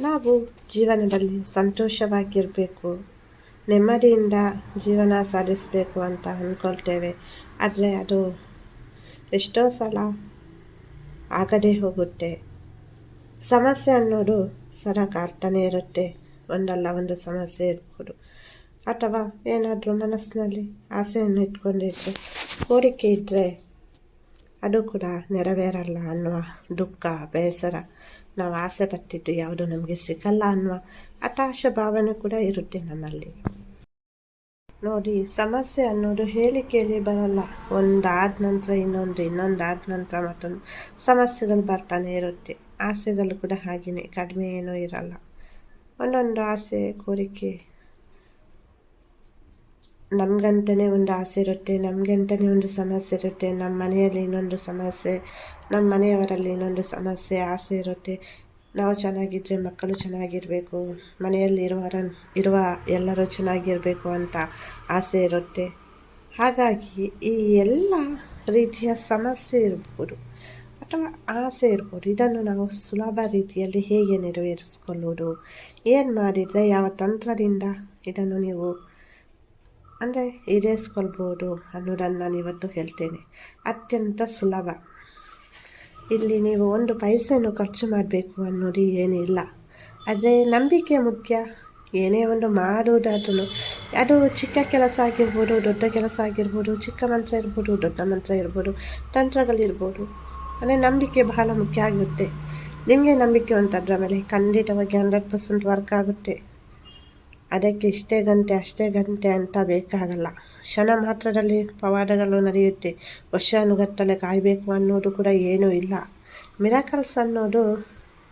ನಾವು ಜೀವನದಲ್ಲಿ ಸಂತೋಷವಾಗಿರಬೇಕು, ನೆಮ್ಮದಿಯಿಂದ ಜೀವನ ಸಾಧಿಸಬೇಕು ಅಂತ ಅಂದ್ಕೊಳ್ತೇವೆ. ಆದರೆ ಅದು ಎಷ್ಟೋ ಸಲ ಆಗದೇ ಹೋಗುತ್ತೆ. ಸಮಸ್ಯೆ ಅನ್ನೋದು ಸರ ಇರುತ್ತೆ. ಒಂದಲ್ಲ ಒಂದು ಸಮಸ್ಯೆ ಇರ್ಬೋದು. ಅಥವಾ ಏನಾದರೂ ಮನಸ್ಸಿನಲ್ಲಿ ಆಸೆಯನ್ನು ಇಟ್ಕೊಂಡಿದ್ರೆ, ಕೋರಿಕೆ ಇದ್ದರೆ ಅದು ಕೂಡ ನೆರವೇರಲ್ಲ ಅನ್ನುವ ದುಃಖ, ಬೇಸರ. ನಾವು ಆಸೆ ಪಟ್ಟಿದ್ದು ಯಾವುದು ನಮಗೆ ಸಿಗಲ್ಲ ಅನ್ನುವ ಹತಾಶ ಭಾವನೆ ಕೂಡ ಇರುತ್ತೆ ನಮ್ಮಲ್ಲಿ. ನೋಡಿ, ಸಮಸ್ಯೆ ಅನ್ನೋದು ಹೇಳಿಕೆಯಲ್ಲಿ ಬರಲ್ಲ. ಒಂದಾದ ನಂತರ ಇನ್ನೊಂದು, ಇನ್ನೊಂದಾದ ನಂತರ ಮತ್ತೊಂದು ಸಮಸ್ಯೆಗಳು ಬರ್ತಾನೆ ಇರುತ್ತೆ. ಆಸೆಗಳು ಕೂಡ ಹಾಗೆಯೇ ಕಡಿಮೆ ಏನೂ ಇರಲ್ಲ. ಒಂದೊಂದು ಆಸೆ, ಕೋರಿಕೆ ನಮಗಂತಲೇ ಒಂದು ಆಸೆ ಇರುತ್ತೆ ನಮಗಂತಲೇ ಒಂದು ಸಮಸ್ಯೆ ಇರುತ್ತೆ ನಮ್ಮ ಮನೆಯಲ್ಲಿ ಇನ್ನೊಂದು ಸಮಸ್ಯೆ ನಮ್ಮ ಮನೆಯವರಲ್ಲಿ ಇನ್ನೊಂದು ಸಮಸ್ಯೆ, ಆಸೆ ಇರುತ್ತೆ. ನಾವು ಚೆನ್ನಾಗಿದ್ದರೆ ಮಕ್ಕಳು ಚೆನ್ನಾಗಿರಬೇಕು, ಮನೆಯಲ್ಲಿ ಇರುವರ ಇರುವ ಎಲ್ಲರೂ ಚೆನ್ನಾಗಿರಬೇಕು ಅಂತ ಆಸೆ ಇರುತ್ತೆ. ಹಾಗಾಗಿ ಈ ಎಲ್ಲ ರೀತಿಯ ಸಮಸ್ಯೆ ಇರ್ಬೋದು, ಅಥವಾ ಆಸೆ ಇರ್ಬೋದು, ಇದನ್ನು ನಾವು ಸುಲಭ ರೀತಿಯಲ್ಲಿ ಹೇಗೆ ನೆರವೇರಿಸ್ಕೊಳ್ಳೋದು ಏನು ಮಾಡಿದರೆ ಯಾವ ತಂತ್ರದಿಂದ ಇದನ್ನು ನೀವು ಅಂದರೆ ಈಡೇರಿಸ್ಕೊಳ್ಬೋದು ಅನ್ನೋದನ್ನು ನಾನು ಇವತ್ತು ಹೇಳ್ತೇನೆ. ಅತ್ಯಂತ ಸುಲಭ. ಇಲ್ಲಿ ನೀವು ಒಂದು ಪೈಸೆಯನ್ನು ಖರ್ಚು ಮಾಡಬೇಕು ಅನ್ನೋದು ಏನಿಲ್ಲ. ಆದರೆ ನಂಬಿಕೆ ಮುಖ್ಯ. ಏನೇ ಒಂದು ಮಾಡುವುದಾದ್ರೂ ಅದು ಚಿಕ್ಕ ಕೆಲಸ ಆಗಿರ್ಬೋದು, ದೊಡ್ಡ ಕೆಲಸ ಆಗಿರ್ಬೋದು, ಚಿಕ್ಕ ಮಂತ್ರ ಇರ್ಬೋದು, ದೊಡ್ಡ ಮಂತ್ರ ಇರ್ಬೋದು ತಂತ್ರಗಳಿರ್ಬೋದು ಅಂದರೆ ನಂಬಿಕೆ ಬಹಳ ಮುಖ್ಯ ಆಗುತ್ತೆ. ನಿಮಗೆ ನಂಬಿಕೆ ಉಂಟು ಮೇಲೆ. ಖಂಡಿತವಾಗಿ ಹಂಡ್ರೆಡ್ ಪರ್ಸೆಂಟ್ ವರ್ಕ್ ಆಗುತ್ತೆ. ಅದಕ್ಕೆ ಇಷ್ಟೇ ಗಂಟೆ, ಅಷ್ಟೇ ಗಂಟೆ ಅಂತ ಬೇಕಾಗಲ್ಲ. ಕ್ಷಣ ಮಾತ್ರದಲ್ಲಿ ಪವಾಡಗಳು ನಡೆಯುತ್ತೆ. ವರ್ಷಾನುಗತ್ತಲೆ ಕಾಯಬೇಕು ಅನ್ನೋದು ಕೂಡ ಏನೂ ಇಲ್ಲ. ಮಿರಾಕಲ್ಸ್ ಅನ್ನೋದು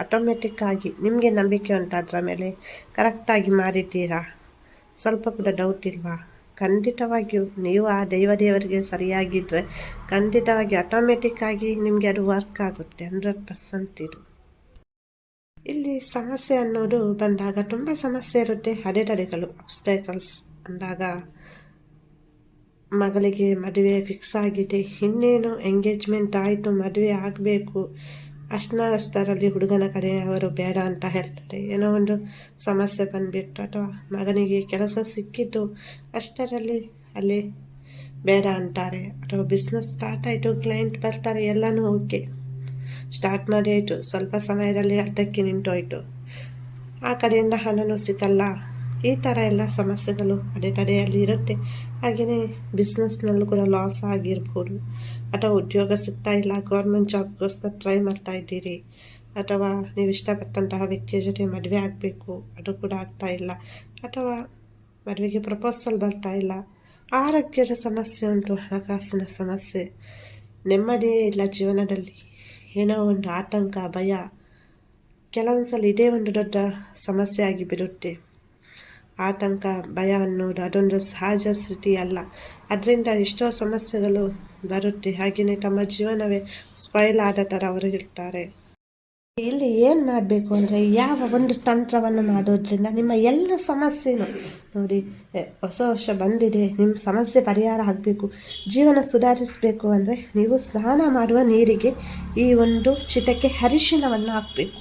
ಆಟೋಮೆಟಿಕ್ ಆಗಿ ನಿಮಗೆ ನಂಬಿಕೆ ಉಂಟು ಅದರ ಮೇಲೆ ಕರೆಕ್ಟಾಗಿ ಮಾಡಿದ್ದೀರಾ ಸ್ವಲ್ಪ ಕೂಡ ಡೌಟ್ ಇಲ್ವಾ? ಖಂಡಿತವಾಗಿಯೂ ನೀವು ಆ ದೈವ ದೇವರಿಗೆ ಸರಿಯಾಗಿದ್ದರೆ ಖಂಡಿತವಾಗಿ ಆಟೋಮೆಟಿಕ್ ಆಗಿ ನಿಮಗೆ ಅದು ವರ್ಕ್ ಆಗುತ್ತೆ. ಹಂಡ್ರೆಡ್ ಪರ್ಸೆಂಟ್ ಇದು. ಇಲ್ಲಿ ಸಮಸ್ಯೆ ಅನ್ನೋದು ಬಂದಾಗ ತುಂಬ ಸಮಸ್ಯೆ ಇರುತ್ತೆ. ಅಡೆತಡೆಗಳು ಅಬ್ಸ್ಟೈಕಲ್ಸ್ ಅಂದಾಗ ಮಗಳಿಗೆ ಮದುವೆ ಫಿಕ್ಸ್ ಆಗಿದೆ. ಇನ್ನೇನು ಎಂಗೇಜ್ಮೆಂಟ್ ಆಯಿತು, ಮದುವೆ ಆಗಬೇಕು. ಅಷ್ಟನ್ನ ಅಷ್ಟರಲ್ಲಿ ಹುಡುಗನ ಕಡೆ ಅವರು ಬೇಡ ಅಂತ ಹೇಳ್ತಾರೆ. ಏನೋ ಒಂದು ಸಮಸ್ಯೆ ಬಂದುಬಿಟ್ಟು ಅಥವಾ ಮಗನಿಗೆ ಕೆಲಸ ಸಿಕ್ಕಿದ್ದು ಅಷ್ಟರಲ್ಲಿ ಅಲ್ಲಿ ಬೇಡ ಅಂತಾರೆ. ಅಥವಾ ಬಿಸ್ನೆಸ್ ಸ್ಟಾರ್ಟ್ ಆಯಿತು ಕ್ಲೈಂಟ್ ಬರ್ತಾರೆ, ಎಲ್ಲನೂ ಓಕೆ ಸ್ಟಾರ್ಟ್ ಮಾಡಿ ಆಯಿತು ಸ್ವಲ್ಪ ಸಮಯದಲ್ಲಿ ಅರ್ಧಕ್ಕೆ ನಿಂತೋಯ್ತು. ಆ ಕಡೆಯಿಂದ ಹಣನೂ ಸಿಗಲ್ಲ ಈ ಥರ ಎಲ್ಲ ಸಮಸ್ಯೆಗಳು ಅಡೆತಡೆಯಲ್ಲಿ ಇರುತ್ತೆ. ಹಾಗೆಯೇ ಬಿಸ್ನೆಸ್ನಲ್ಲೂ ಕೂಡ ಲಾಸ್ ಆಗಿರ್ಬೋದು. ಅಥವಾ ಉದ್ಯೋಗ ಸಿಗ್ತಾ ಇಲ್ಲ ಗೌರ್ಮೆಂಟ್ ಜಾಬ್ಗೋಸ್ಕರ ಟ್ರೈ ಮಾಡ್ತಾ ಇದ್ದೀರಿ. ಅಥವಾ ನೀವು ಇಷ್ಟಪಟ್ಟಂತಹ ವ್ಯಕ್ತಿಯ ಜೊತೆ ಮದುವೆ ಆಗಬೇಕು, ಅದು ಕೂಡ ಆಗ್ತಾ ಇಲ್ಲ. ಅಥವಾ ಮದುವೆಗೆ ಪ್ರಪೋಸಲ್ ಬರ್ತಾ ಇಲ್ಲ. ಆರೋಗ್ಯದ ಸಮಸ್ಯೆ ಉಂಟು, ಹಣಕಾಸಿನ ಸಮಸ್ಯೆ. ನೆಮ್ಮದಿಯೇ ಇಲ್ಲ ಜೀವನದಲ್ಲಿ. ಏನೋ ಒಂದು ಆತಂಕ, ಭಯ. ಕೆಲವೊಂದು ಸಲ ಇದೇ ಒಂದು ದೊಡ್ಡ ಸಮಸ್ಯೆ ಆಗಿ ಬಿಡುತ್ತೆ. ಆತಂಕ, ಭಯ ಅನ್ನೋದು ಅದೊಂದು ಸಹಜ ಸ್ಥಿತಿ ಅಲ್ಲ. ಅದರಿಂದ ಎಷ್ಟೋ ಸಮಸ್ಯೆಗಳು ಬರುತ್ತೆ. ಹಾಗೆಯೇ ತಮ್ಮ ಜೀವನವೇ ಸ್ಪೈಲ್ ಆದ ಥರ ಅವರು ಇರ್ತಾರೆ. ಇಲ್ಲಿ ಏನು ಮಾಡಬೇಕು ಅಂದರೆ ಯಾವ ಒಂದು ತಂತ್ರವನ್ನು ಮಾಡೋದ್ರಿಂದ ನಿಮ್ಮ ಎಲ್ಲ ಸಮಸ್ಯೆನೂ ನೋಡಿ ಹೊಸ ವರ್ಷ ಬಂದಿದೆ ನಿಮ್ಮ ಸಮಸ್ಯೆ ಪರಿಹಾರ ಆಗಬೇಕು, ಜೀವನ ಸುಧಾರಿಸಬೇಕು ಅಂದರೆ ನೀವು ಸ್ನಾನ ಮಾಡುವ ನೀರಿಗೆ ಈ ಒಂದು ಚಿಟಕ್ಕೆ ಅರಿಶಿಣವನ್ನು ಹಾಕಬೇಕು.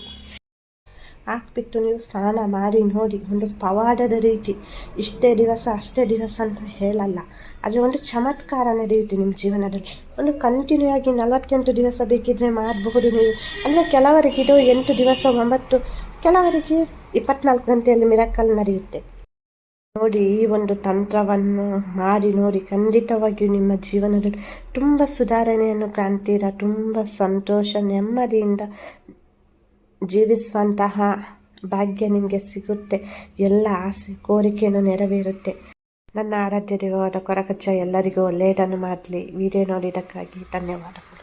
ಹಾಕ್ಬಿಟ್ಟು ನೀವು ಸ್ನಾನ ಮಾಡಿ ನೋಡಿ, ಒಂದು ಪವಾಡದ ರೀತಿ. ಇಷ್ಟೇ ದಿವಸ, ಅಷ್ಟೇ ದಿವಸ ಅಂತ ಹೇಳಲ್ಲ. ಆದರೆ ಒಂದು ಚಮತ್ಕಾರ ನಡೆಯುತ್ತೆ ನಿಮ್ಮ ಜೀವನದಲ್ಲಿ. ಒಂದು ಕಂಟಿನ್ಯೂ ಆಗಿ ನಲವತ್ತೆಂಟು ದಿವಸ ಬೇಕಿದ್ರೆ ಮಾಡಬಹುದು ನೀವು. ಅಂದರೆ ಕೆಲವರಿಗೆ ಇದು ಎಂಟು ದಿವಸ, ಒಂಬತ್ತು, ಕೆಲವರಿಗೆ ಇಪ್ಪತ್ನಾಲ್ಕು ಗಂಟೆಯಲ್ಲಿ ಮಿರಕಲ್ ನಡೆಯುತ್ತೆ. ನೋಡಿ ಈ ಒಂದು ತಂತ್ರವನ್ನು ಮಾಡಿ ನೋಡಿ, ಖಂಡಿತವಾಗಿಯೂ ನಿಮ್ಮ ಜೀವನದಲ್ಲಿ ತುಂಬ ಸುಧಾರಣೆಯನ್ನು ಕಾಣ್ತೀರಾ? ತುಂಬ ಸಂತೋಷ, ನೆಮ್ಮದಿಯಿಂದ ಜೀವಿಸುವಂತಹ ಭಾಗ್ಯ ನಿಮಗೆ ಸಿಗುತ್ತೆ. ಎಲ್ಲ ಆಸೆ ಕೋರಿಕೆಯನ್ನು ನೆರವೇರುತ್ತೆ. ನನ್ನ ಆರಾಧ್ಯ ದೇವರ ಕೊರಕಚ್ಚ ಎಲ್ಲರಿಗೂ ಒಳ್ಳೆಯದನ್ನು ಮಾಡಲಿ. ವಿಡಿಯೋ ನೋಡಿದ್ದಕ್ಕಾಗಿ ಧನ್ಯವಾದಗಳು.